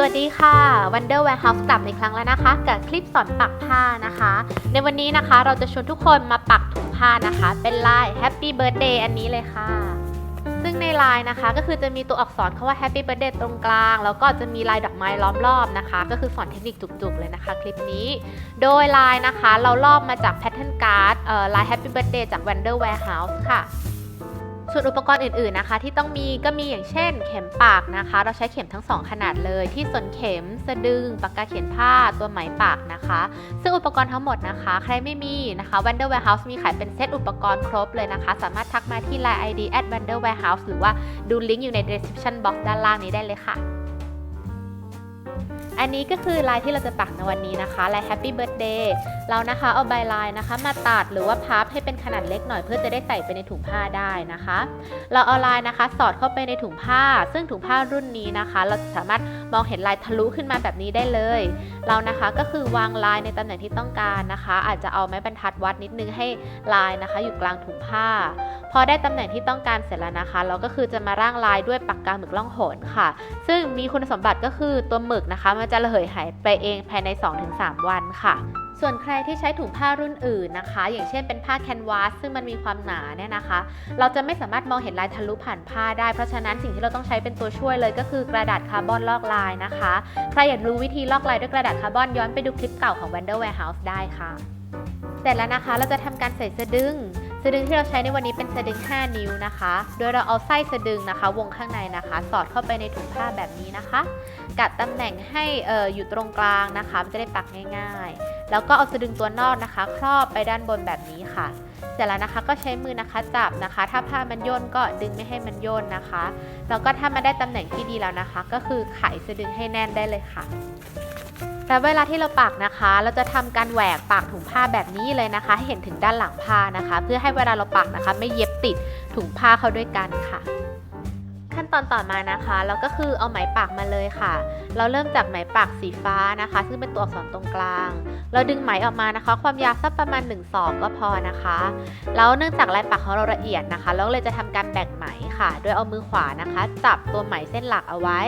สวัสดีค่ะ Wonder Warehouse กลับในครั้งแล้วนะคะ กับคลิปสอนปักผ้านะคะ ในวันนี้นะคะเราจะชวนทุกคนมาปักถุงผ้านะคะ เป็นลาย Happy Birthday อันนี้เลยค่ะ ซึ่งในลายนะคะก็คือจะมีตัวอักษรคำว่า Happy Birthday ตรงกลาง แล้วก็จะมีลายดอกไม้ล้อมรอบนะคะ ก็คือสอนเทคนิคจุกๆเลยนะคะ คลิปนี้ โดยลายนะคะเราลอกมาจาก Pattern Card เอ่อลาย Happy Birthday จาก Wonder Warehouse ค่ะ ส่วนอุปกรณ์อื่นๆนะคะ ที่ต้องมีก็มีอย่างเช่น เข็มปากนะคะ เราใช้เข็มทั้งสองขนาดเลยที่ส่วนเข็ม สะดึง ปากกาเขียนผ้าตัวไหมปากนะคะ ซึ่งอุปกรณ์ทั้งหมดนะคะ ใครไม่มีนะคะ Wonder Warehouse มีขายเป็นเซตอุปกรณ์ครบเลยนะคะ สามารถทักมาที่ Line ID at Wonder Warehouse หรือว่าดูลิงก์อยู่ใน description box ด้านล่างนี้ได้เลยค่ะ อันนี้ก็คือลายที่เราจะปักในวันนี้นะคะลาย Happy Birthday เรานะคะเอาใบลายนะคะ มาตัดหรือว่าพับให้เป็นขนาดเล็กหน่อย เพื่อจะได้ใส่ไปในถุงผ้าได้นะคะ เราเอาลายนะคะ สอดเข้าไปในถุงผ้า ซึ่งถุงผ้ารุ่นนี้นะคะ เราสามารถ มองเห็นลายทะลุขึ้นมาแบบนี้ได้เลย เรานะคะก็คือวางลายในตำแหน่งที่ต้องการนะคะ อาจจะเอาไม้บรรทัดวัดนิดนึงให้ลายนะคะ อยู่กลางถุงผ้า พอได้ตำแหน่งที่ต้องการเสร็จแล้วนะคะ เราก็คือจะมาร่างลายด้วยปากกาหมึกล่องหนค่ะ ซึ่งมีคุณสมบัติก็คือตัวหมึกนะคะ มันจะระเหยหายไปเองภายใน 2-3 วันค่ะ ส่วนใครที่ใช้ถุงผ้ารุ่นอื่นนะคะ อย่างเช่นเป็นผ้าแคนวาสซึ่งมันมีความหนาเนี่ยนะคะ เราจะไม่สามารถมองเห็นลายทะลุผ่านผ้าได้ เพราะฉะนั้นสิ่งที่เราต้องใช้เป็นตัวช่วยเลยก็คือกระดาษคาร์บอนลอกลายนะคะ ใครอยากรู้วิธีลอกลายด้วยกระดาษคาร์บอนย้อนไปดูคลิปเก่าของ Wonder Warehouse ได้ค่ะ เสร็จแล้วนะคะเราจะทำการใส่สะดึงสะดึงที่เราใช้ในวันนี้เป็นสะดึง 5 นิ้วนะคะ โดยเราเอาไส้สะดึงนะคะ วงข้างในนะคะ สอดเข้าไปในถุงผ้าแบบนี้นะคะ กัดตำแหน่งให้อออยู่ตรงกลางนะคะ มันจะได้ปักง่าย ๆ แล้วก็เอาสะดึงตัวนอกนะคะ ครอบไปด้านบนแบบนี้ค่ะ เสร็จแล้วนะคะก็ใช้มือนะคะจับนะคะ ถ้าผ้ามันย่นก็ดึงไม่ให้มันย่นนะคะ แล้วก็ถ้ามันได้ตำแหน่งที่ดีแล้วนะคะ ก็คือไขสะดึงให้แน่นได้เลยค่ะแต่เวลาที่เราปักนะคะ เราจะทำการแหวกปากถุงผ้าแบบนี้เลยนะคะให้เห็นถึงด้านหลังผ้านะคะ เพื่อให้เวลาเราปักนะคะ ไม่เย็บติดถุงผ้าเข้าด้วยกันค่ะ ขั้นตอนต่อมานะคะเราก็คือเอาไหมปักมาเลยค่ะ เราเริ่มจากไหมปักสีฟ้านะคะ ซึ่งเป็นตัวอักษรตรงกลาง เราดึงไหมออกมานะคะ ความยาวสักประมาณ1ศอกก็พอนะคะแล้วเนื่องจากลายปักของเราละเอียดนะคะ เราเลยจะทำการแบ่งไหมค่ะ โดยเอามือขวานะคะ จับตัวไหมเส้นหลักเอาไว้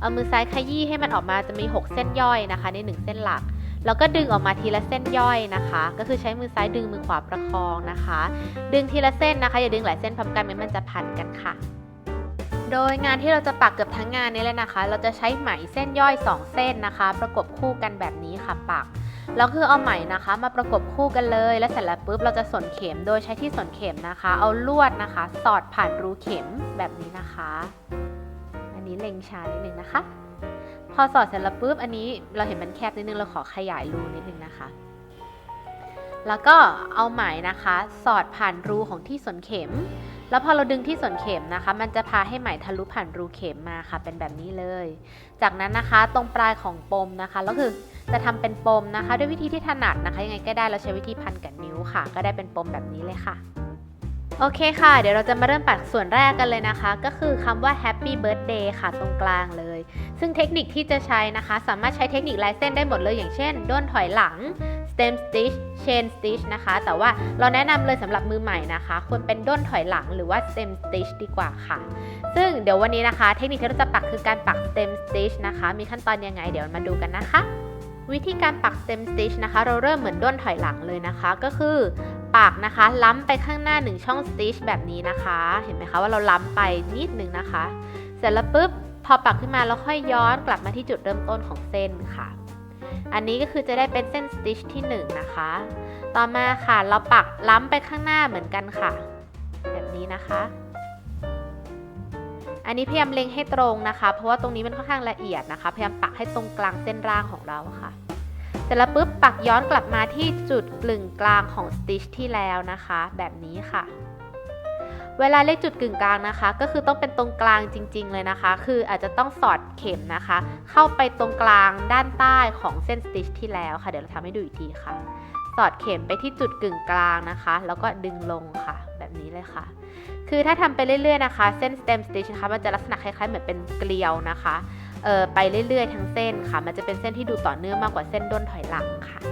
เอามือซ้ายขยี้ให้มันออกมาจะมี 6 เส้นย่อยนะคะ ใน 1 เส้นหลักแล้วก็ดึงออกมาทีละเส้นย่อยนะคะ ก็คือใช้มือซ้ายดึงมือขวาประคองนะคะ ดึงทีละเส้นนะคะ อย่าดึงหลายเส้นพร้อมกันไม่งั้นมันจะพันกันค่ะ โดยงานที่เราจะปักเกือบทั้งงานนี้เลยนะคะ เราจะใช้ไหมเส้นย่อย 2 เส้นนะคะ ประกบคู่กันแบบนี้ค่ะปักแล้วคือเอาไหมนะคะ มาประกบคู่กันเลย แล้วเสร็จแล้วปุ๊บเราจะสนเข็มโดยใช้ที่สนเข็มนะคะ เอาลวดนะคะ สอดผ่านรูเข็มแบบนี้นะคะ อันนี้เล็งชานิดนึงนะคะ พอสอดเสร็จแล้วปุ๊บอันนี้เราเห็นมันแคบนิดนึงเราขอขยายรูนิดนึงนะคะ แล้วก็เอาไหมนะคะ สอดผ่านรูของที่สนเข็ม แล้วพอเราดึงที่สนเข็มนะคะ มันจะพาให้ไหมทะลุผ่านรูเข็มมาค่ะ เป็นแบบนี้เลย จากนั้นนะคะตรงปลายของปมนะคะแล้วคือจะทำเป็นปมนะคะ ด้วยวิธีที่ถนัดนะคะ ยังไงก็ได้เราใช้วิธีพันกับนิ้วค่ะ ก็ได้เป็นปมแบบนี้เลยค่ะโอเคค่ะ เดี๋ยวเราจะมาเริ่มปักส่วนแรกกันเลยนะคะ ก็คือคำว่า Happy Birthday ค่ะ ตรงกลางเลย ซึ่งเทคนิคที่จะใช้นะคะ สามารถใช้เทคนิคลายเส้นได้หมดเลยอย่างเช่น ด้นถอยหลัง stem stitch chain stitch นะคะ แต่ว่าเราแนะนำเลยสำหรับมือใหม่นะคะ ควรเป็นด้นถอยหลังหรือว่า stem stitch ดีกว่าค่ะ ซึ่งเดี๋ยววันนี้นะคะ เทคนิคที่เราจะปักคือการปัก stem stitch นะคะ มีขั้นตอนยังไงเดี๋ยวมาดูกันนะคะ วิธีการปัก stem stitch นะคะ เราเริ่มเหมือนด้นถอยหลังเลยนะคะ ก็คือปักนะคะ ล้ำไปข้างหน้า 1 ช่อง stitch แบบนี้นะคะ เห็นไหมคะว่าเราล้ำไปนิดนึงนะคะ เสร็จแล้วปุ๊บพอปักขึ้นมาเราค่อยย้อนกลับมาที่จุดเริ่มต้นของเส้นค่ะ อันนี้ก็คือจะได้เป็นเส้น stitch ที่ 1 นะคะ ต่อมาค่ะเราปักล้ำไปข้างหน้าเหมือนกันค่ะ แบบนี้นะคะ อันนี้พยายามเล็งให้ตรงนะคะ เพราะว่าตรงนี้มันค่อนข้างละเอียดนะคะ พยายามปักให้ตรงกลางเส้นร่างของเราค่ะ เสร็จแล้วปุ๊บปักย้อนกลับมาที่จุดกลึงกลางของสติชที่แล้วนะคะ แบบนี้ค่ะ เวลาเลขจุดกึ่งกลางนะคะ ก็คือต้องเป็นตรงกลางจริง ๆ เลยนะคะ คืออาจจะต้องสอดเข็มนะคะ เข้าไปตรงกลางด้านใต้ของเส้นสติชที่แล้วค่ะ เดี๋ยวเราทำให้ดูอีกทีค่ะ สอดเข็มไปที่จุดกึ่งกลางนะคะ แล้วก็ดึงลงค่ะ แบบนี้เลยค่ะ คือถ้าทำไปเรื่อยๆนะคะ เส้น stem stitch นะคะ มันจะลักษณะคล้ายๆเหมือนเป็นเกลียวนะคะ เออไปเรื่อยๆทั้งเส้นค่ะ มันจะเป็นเส้นที่ดูต่อเนื่องมากกว่าเส้นด้นถอยหลังค่ะ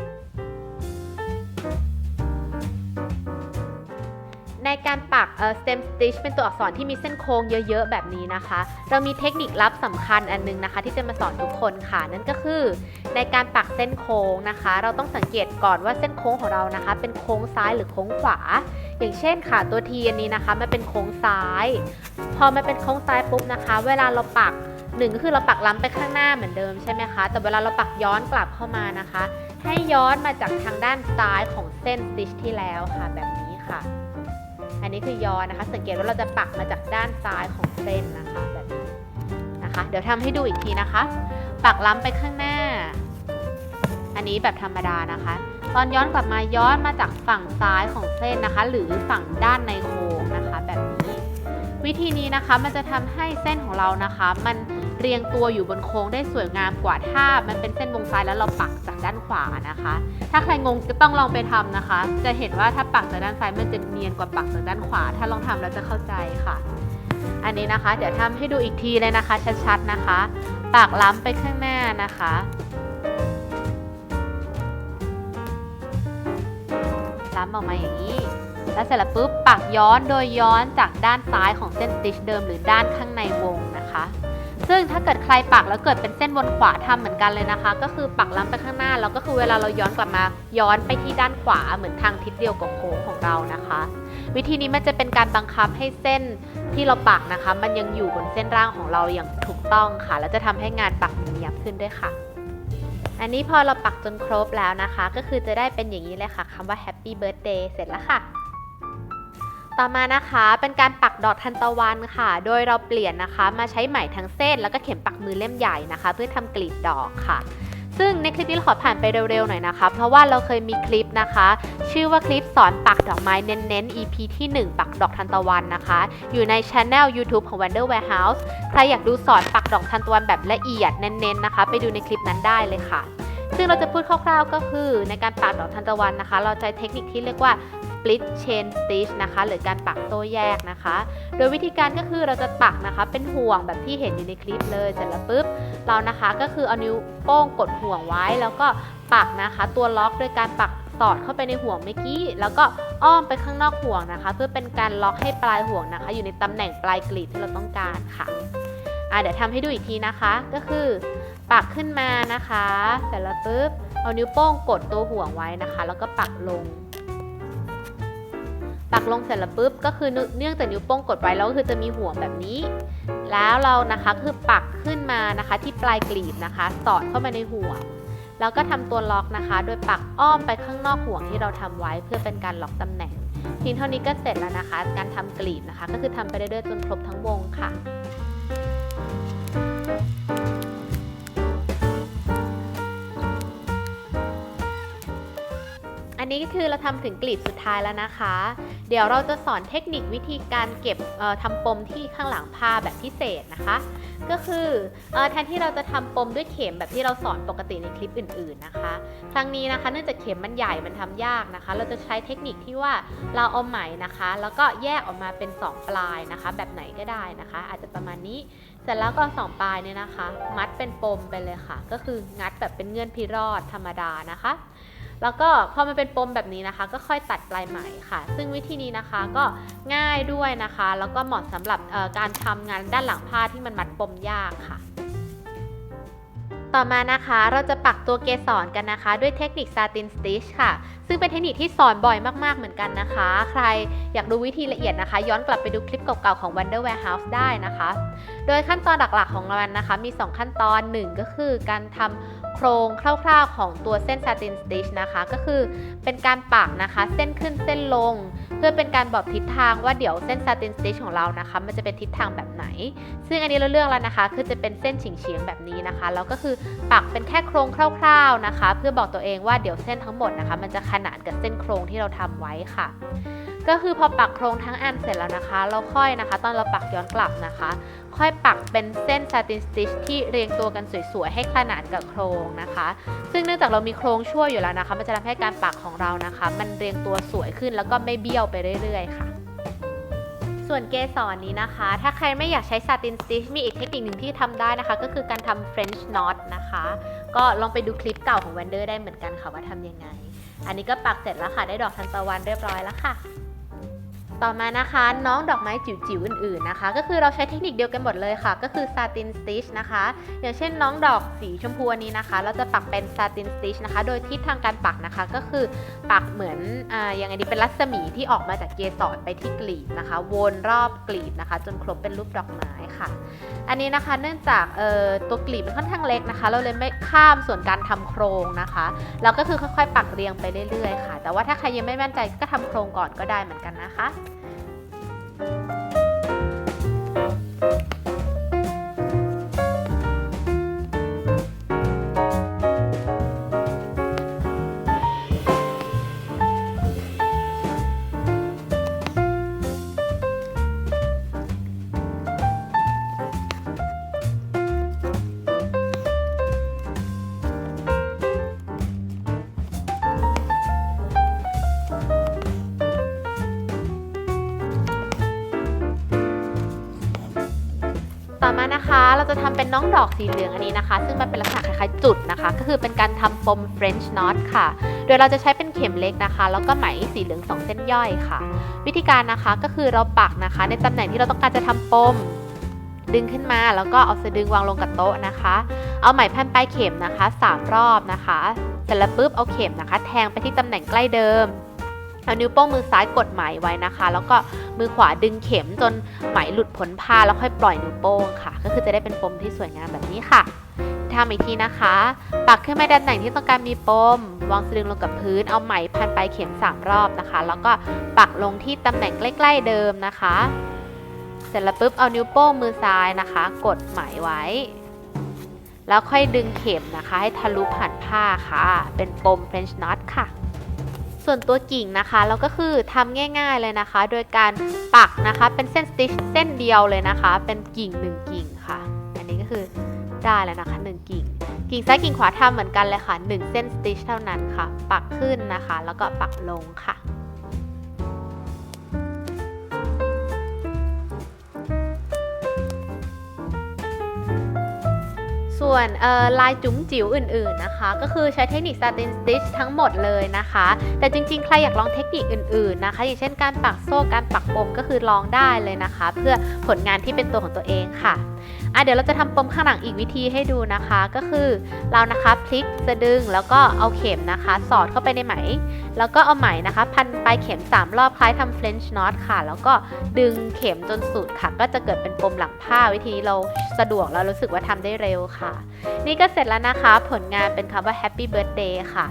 การปักเอ่อ stem stitch เป็นตัวอักษรที่มีเส้นโค้งเยอะๆ แบบนี้นะคะ เรามีเทคนิคลับสำคัญอันนึงนะคะ ที่จะมาสอนทุกคนค่ะ นั่นก็คือในการปักเส้นโค้งนะคะ เราต้องสังเกตก่อนว่าเส้นโค้งของเรานะคะ เป็นโค้งซ้ายหรือโค้งขวา อย่างเช่นค่ะตัวทีอันนี้นะคะมันเป็นโค้งซ้าย พอมันเป็นโค้งซ้ายปุ๊บนะคะ เวลาเราปักหนึ่งก็คือเราปักล้ำไปข้างหน้าเหมือนเดิมใช่ไหมคะ แต่เวลาเราปักย้อนกลับเข้ามานะคะ ให้ย้อนมาจากทางด้านซ้ายของเส้น stitch ที่แล้วค่ะแบบนี้ค่ะ อันนี้คือย้อนนะคะ สังเกตว่าเราจะปักมาจากด้านซ้ายของเส้นนะคะแบบนี้นะคะ เดี๋ยวทำให้ดูอีกทีนะคะ ปักล้ำไปข้างหน้า อันนี้แบบธรรมดานะคะ ตอนย้อนกลับมาย้อนมาจากฝั่งซ้ายของเส้นนะคะ หรือฝั่งด้านในโค้งนะคะ แบบนี้ วิธีนี้นะคะมันจะทำให้เส้นของเรานะคะ มัน เรียงตัวอยู่บนโค้งได้สวยงามกว่าถ้ามันเป็นเส้นวงซ้ายแล้วเราปักจากด้านขวานะคะ ถ้าใครงงก็ต้องลองไปทำนะคะ จะเห็นว่าถ้าปักจากด้านซ้ายมันจะเนียนกว่าปักจากด้านขวา ถ้าลองทำแล้วจะเข้าใจค่ะ อันนี้นะคะ เดี๋ยวทำให้ดูอีกทีเลยนะคะชัดๆนะคะปักล้ำไปข้างหน้านะคะล้ำออกมาอย่างนี้แล้วเสร็จแล้วปุ๊บปักย้อนโดยย้อนจากด้านซ้ายของเส้นติชเดิมหรือด้านข้างในวงนะคะ ซึ่งถ้าเกิดใครปักแล้วเกิดเป็นเส้นวนขวาทำเหมือนกันเลยนะคะ ก็คือปักล้ำไปข้างหน้าแล้วก็คือเวลาเราย้อนกลับมา ย้อนไปที่ด้านขวาเหมือนทางทิศเดียวกับโค้งของเรานะคะ วิธีนี้มันจะเป็นการบังคับให้เส้นที่เราปักนะคะ มันยังอยู่บนเส้นร่างของเราอย่างถูกต้องค่ะ แล้วจะทำให้งานปักเนียบขึ้นด้วยค่ะ อันนี้พอเราปักจนครบแล้วนะคะ ก็คือจะได้เป็นอย่างนี้เลยค่ะคำว่า Happy Birthday เสร็จแล้วค่ะ ต่อมานะคะเป็นการปักดอกทันตะวันค่ะ โดยเราเปลี่ยนนะคะ มาใช้ไหมทั้งเส้น แล้วก็เข็มปักมือเล่มใหญ่นะคะ เพื่อทำกลีบดอกค่ะ ซึ่งในคลิปนี้ขอผ่านไปเร็วๆหน่อยนะคะ เพราะว่าเราเคยมีคลิปนะคะ ชื่อว่าคลิปสอนปักดอกไม้เน้นๆ EP ที่ 1 ปักดอกทันตะวันนะคะ อยู่ในช anel YouTube ของ Wonder Warehouse ใครอยากดูสอนปักดอกทันตะวันแบบละเอียดเน้นๆนะคะ ไปดูในคลิปนั้นได้เลยค่ะซึ่งเราจะพูดคร่าวๆก็คือในการปักดอกทันตะวันนะคะ เราใช้เทคนิคที่เรียกว่า split chain stitch นะคะ หรือการปักโซ่แยกนะคะ โดยวิธีการก็คือเราจะปักนะคะเป็นห่วงแบบที่เห็นอยู่ในคลิปเลยเสร็จแล้วปุ๊บเรานะคะก็คือเอานิ้วโป้งกดห่วงไว้แล้วก็ปักนะคะตัวล็อกโดยการปักสอดเข้าไปในห่วงเมื่อกี้ แล้วก็อ้อมไปข้างนอกห่วงนะคะ เพื่อเป็นการล็อกให้ปลายห่วงนะคะ อยู่ในตำแหน่งปลายกลีบที่เราต้องการค่ะอะเดี๋ยวทำให้ดูอีกทีนะคะ ก็คือปักขึ้นมานะคะ เสร็จแล้วปุ๊บ เอานิ้วโป้งกดตัวห่วงไว้นะคะ แล้วก็ปักลง ปักลงเสร็จแล้วปุ๊บก็คือเนื่องจากนิ้วโป้งกดไว้แล้วก็คือจะมีห่วงแบบนี้ แล้วเรานะคะคือปักขึ้นมานะคะที่ปลายกลีบนะคะสอดเข้ามาในห่วงแล้วก็ทำตัวล็อกนะคะ โดยปักอ้อมไปข้างนอกห่วงที่เราทำไว้เพื่อเป็นการล็อกตำแหน่งเพียงเท่านี้ก็เสร็จแล้วนะคะ การทำกลีบนะคะ ก็คือทำไปเรื่อยๆจนครบทั้งวงค่ะ นี้ก็คือเราทำถึงกลีบสุดท้ายแล้วนะคะ เดี๋ยวเราจะสอนเทคนิควิธีการเก็บทำปมที่ข้างหลังผ้าแบบพิเศษนะคะ ก็คือออแทนที่เราจะทำปมด้วยเข็มแบบที่เราสอนปกติในคลิปอื่น ๆนะคะ ครั้งนี้นะคะเนื่องจากเข็มมันใหญ่มันทำยากนะคะ เราจะใช้เทคนิคที่ว่าเราเอาไหมนะคะ แล้วก็แยกออกมาเป็น 2 ปลายนะคะ แบบไหนก็ได้นะคะ อาจจะประมาณนี้เสร็จแล้วก็สองปลายเนี่ยนะคะ มัดเป็นปมไปเลยค่ะ ก็คืองัดแบบเป็นเงื่อนพิรอดธรรมดานะคะ แล้วก็พอมันเป็นปมแบบนี้นะคะ ก็ค่อยตัดปลายไหมค่ะ ซึ่งวิธีนี้นะคะก็ง่ายด้วยนะคะ แล้วก็เหมาะสำหรับการทำงานด้านหลังผ้าที่มันมัดปมยากค่ะ ต่อมานะคะเราจะปักตัวเกสรกันนะคะ ด้วยเทคนิค satin stitch ค่ะ ซึ่งเป็นเทคนิคที่สอนบ่อยมากๆเหมือนกันนะคะ ใครอยากดูวิธีละเอียดนะคะ ย้อนกลับไปดูคลิปเก่าๆของ Wonder Warehouse ได้นะคะ โดยขั้นตอนหลักๆของมันนะคะ มี 2 ขั้นตอน 1 ก็คือการทำโครงคร่าวๆของตัวเส้น satin stitch นะคะ ก็คือเป็นการปักนะคะ เส้นขึ้นเส้นลง พื่อเป็นการบอกทิศทางว่าเดี๋ยวเส้นซาตินสติชของเรานะคะ มันจะเป็นทิศทางแบบไหน ซึ่งอันนี้เราเลือกแล้วนะคะ คือจะเป็นเส้นเฉียงๆแบบนี้นะคะ แล้วก็คือปักเป็นแค่โครงคร่าว ๆนะคะ เพื่อบอกตัวเองว่าเดี๋ยวเส้นทั้งหมดนะคะ มันจะขนานกับเส้นโครงที่เราทำไว้ค่ะ ก็คือพอปักโครงทั้งอันเสร็จแล้วนะคะ เราค่อยนะคะ ตอนเราปักย้อนกลับนะคะ ค่อยปักเป็นเส้น satin stitch ที่เรียงตัวกันสวยๆ ให้ขนานกับโครงนะคะ ซึ่งเนื่องจากเรามีโครงช่วยอยู่แล้วนะคะ มันจะทำให้การปักของเรานะคะ มันเรียงตัวสวยขึ้นแล้วก็ไม่เบี้ยวไปเรื่อยๆค่ะส่วนเกสรนี้นะคะ ถ้าใครไม่อยากใช้ satin stitch มีอีกเทคนิคหนึ่งที่ทำได้นะคะ ก็คือการทำ French knot นะคะ ก็ลองไปดูคลิปเก่าของ Wonder ได้เหมือนกันค่ะว่าทำยังไง อันนี้ก็ปักเสร็จแล้วค่ะ ได้ดอกทันตะวันเรียบร้อยแล้วค่ะ ต่อมานะคะน้องดอกไม้จิ๋วๆอื่นๆนะคะ ก็คือเราใช้เทคนิคเดียวกันหมดเลยค่ะ ก็คือซาตินสติชนะคะ อย่างเช่นน้องดอกสีชมพูนี้นะคะ เราจะปักเป็นซาตินสติชนะคะ โดยทิศทางการปักนะคะ ก็คือปักเหมือนอ่ายังไงดีเป็นรัศมีที่ออกมาจากเกสรไปที่กลีบนะคะ วนรอบกลีบนะคะ จนครบเป็นรูปดอกไม้ ค่ะ อันนี้นะคะเนื่องจากตัวกลีบมันค่อนข้างเล็กนะคะ เราเลยไม่ข้ามส่วนการทำโครงนะคะเราก็คือค่อยๆ ปักเรียงไปเรื่อยๆค่ะ แต่ว่าถ้าใครยังไม่มั่นใจก็ทำโครงก่อนก็ได้เหมือนกันนะคะ เราจะทำเป็นน้องดอกสีเหลืองอันนี้นะคะ ซึ่งมันเป็นลักษณะคล้ายๆจุดนะคะ ก็คือเป็นการทำปม French knot ค่ะ โดยเราจะใช้เป็นเข็มเล็กนะคะ แล้วก็ไหมสีเหลือง2เส้นย่อยค่ะ วิธีการนะคะก็คือเราปักนะคะ ในตำแหน่งที่เราต้องการจะทำปมดึงขึ้นมาแล้วก็เอาสะดึงวางลงกับโต๊ะนะคะ เอาไหมพันปลายเข็มนะคะ 3 รอบนะคะ เสร็จแล้วปุ๊บเอาเข็มนะคะ แทงไปที่ตำแหน่งใกล้เดิม เอานิ้วโป้งมือซ้ายกดไหมไว้นะคะ แล้วก็มือขวาดึงเข็มจนไหมหลุดพ้นผ้าแล้วค่อยปล่อยนิ้วโป้งค่ะ ก็คือจะได้เป็นปมที่สวยงามแบบนี้ค่ะทำอีกทีนะคะ ปักขึ้นไปด้านไหนที่ต้องการมีปม วางสะดึงลงกับพื้น เอาไหมพันปลายเข็ม 3 รอบนะคะ แล้วก็ปักลงที่ตำแหน่งใกล้ๆเดิมนะคะ เสร็จแล้วปุ๊บเอานิ้วโป้งมือซ้ายนะคะ กดไหมไว้ แล้วค่อยดึงเข็มนะคะ ให้ทะลุผ่านผ้าค่ะ เป็นปม French knot ค่ะ ส่วนตัวกิ่งนะคะ เราก็คือทำง่ายๆเลยนะคะ โดยการปักนะคะเป็นเส้นสติชเส้นเดียวเลยนะคะ เป็นกิ่งหนึ่งกิ่งค่ะ อันนี้ก็คือได้แล้วนะคะหนึ่งกิ่ง กิ่งซ้ายกิ่งขวาทำเหมือนกันเลยค่ะหนึ่งเส้นสติชเท่านั้นค่ะ ปักขึ้นนะคะ แล้วก็ปักลงค่ะ ส่วนลายจุ๋มจิ๋วอื่นๆนะคะ ก็คือใช้เทคนิค satin stitch ทั้งหมดเลยนะคะ แต่จริงๆ ใครอยากลองเทคนิคอื่นๆนะคะ อย่างเช่นการปักโซ่การปักปมก็คือลองได้เลยนะคะ เพื่อผลงานที่เป็นตัวของตัวเองค่ะอะเดี๋ยวเราจะทำปมข้างหลังอีกวิธีให้ดูนะคะ ก็คือเรานะคะพลิกสะดึงแล้วก็เอาเข็มนะคะ สอดเข้าไปในไหม แล้วก็เอาไหมนะคะ พันปลายเข็ม 3 รอบคล้ายทำ French knot ค่ะ แล้วก็ดึงเข็มจนสุดค่ะ ก็จะเกิดเป็นปมหลังผ้าวิธีเราสะดวกแล้วรู้สึกว่าทำได้เร็วค่ะนี่ก็เสร็จแล้วนะคะ ผลงานเป็นคำว่า Happy Birthday ค่ะ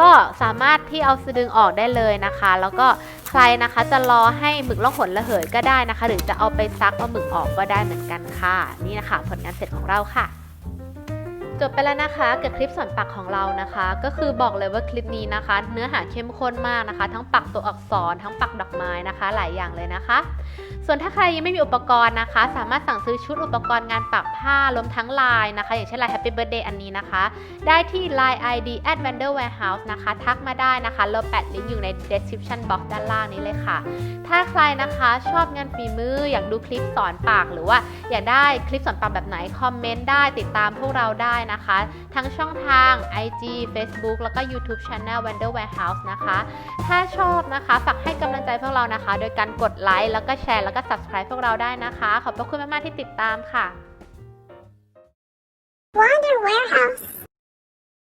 ก็สามารถที่เอาสะดึงออกได้เลยนะคะ แล้วก็ใครนะคะจะรอให้หมึกล่องหนระเหยก็ได้นะคะ หรือจะเอาไปซักเอาหมึกออกก็ได้เหมือนกันค่ะ นี่นะคะ ผลงานเสร็จของเราค่ะ จบไปแล้วนะคะกับคลิปสอนปักของเรานะคะ ก็คือบอกเลยว่าคลิปนี้นะคะ เนื้อหาเข้มข้นมากนะคะ ทั้งปักตัวอักษรทั้งปักดอกไม้นะคะ หลายอย่างเลยนะคะ ส่วนถ้าใครยังไม่มีอุปกรณ์นะคะ สามารถสั่งซื้อชุดอุปกรณ์งานปักผ้ารวมทั้งลายนะคะ อย่างเช่นลาย Happy Birthday อันนี้นะคะ ได้ที่ Line ID at Vendor Warehouse นะคะ ทักมาได้นะคะเราแปะลิงก์อยู่ใน description box ด้านล่างนี้เลยค่ะ ถ้าใครนะคะชอบงานฝีมืออยากดูคลิปสอนปักหรือว่าอยากได้คลิปสอนปักแบบไหนคอมเมนต์ได้ติดตามพวกเราได้นะคะ ทั้งช่องทาง IG Facebook แล้วก็ YouTube Channel Wonder Warehouse นะคะ ถ้าชอบนะคะ ฝากให้กำลังใจพวกเรานะคะ โดยการกดไลค์แล้วก็แชร์แล้วก็ Subscribe พวกเราได้นะคะ ขอบพระคุณมากๆที่ติดตามค่ะ Wonder Warehouse.